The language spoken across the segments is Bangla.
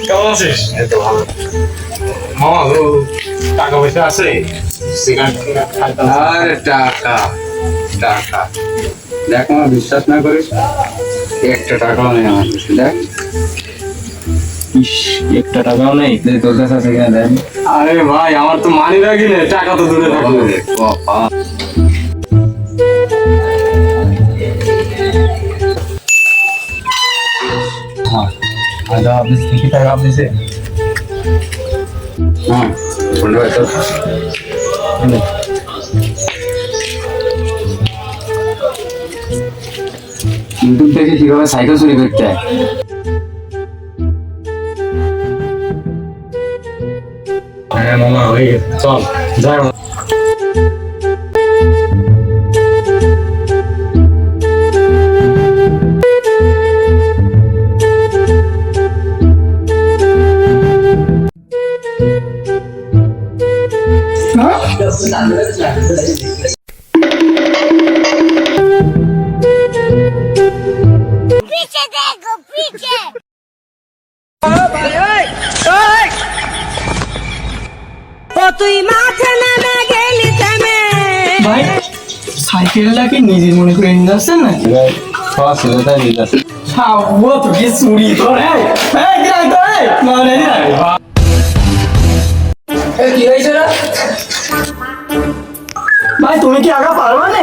ভালো মামা টাকা পয়সা আছে? আরে টাকা টাকা। দেখ আমার বিশ্বাস না করিস একটা টাকাও নেই আমার দেখ। ইস একটা টাকাও নেই। তোর কাছে আছে কিনা দেখ। আরে ভাই আমার তো মানি রাখি না টাকা তো দূরে থাকবে। বাবা। হ্যাঁ টাকা হ্যাঁ হয়তো ইউটিউব দেখে কীভাবে সাইকেল চুরি করতে হয়? হ্যাঁ মামা ওই চল যাই তুই মাঠে নেমে গেলি থেমে ভাই সাইকেলটাকে নিজের মনে করে নিয়ে আসছেন না? খাওয়া ছিল তাই দিতে ও তো কি চুরি করে। মানে কি হয়েছে ভাই তুমি কি আগা পারবা না?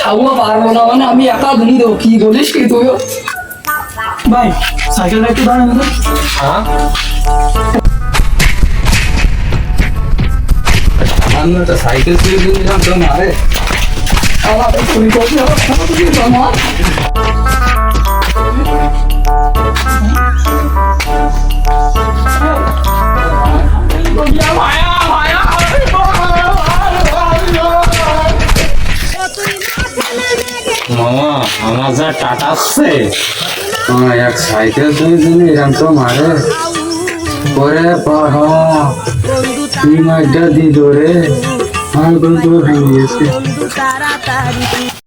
খাব পারব না মানে আমি একা ধুনি দেবো কি বলিস কি তুইও? ভাই সাইকেলটা একটু দাঁড়ানো তো। সামান্য একটা সাইকেল করে নিলাম, তো মারে। মামা, আমার যা আছে আমার এক সাইকেল চুরি দিলে এরকম তো মারে। পরে পর তুই মাইটা দি দৌড়ে আমার গরু তো ভেঙে গেছে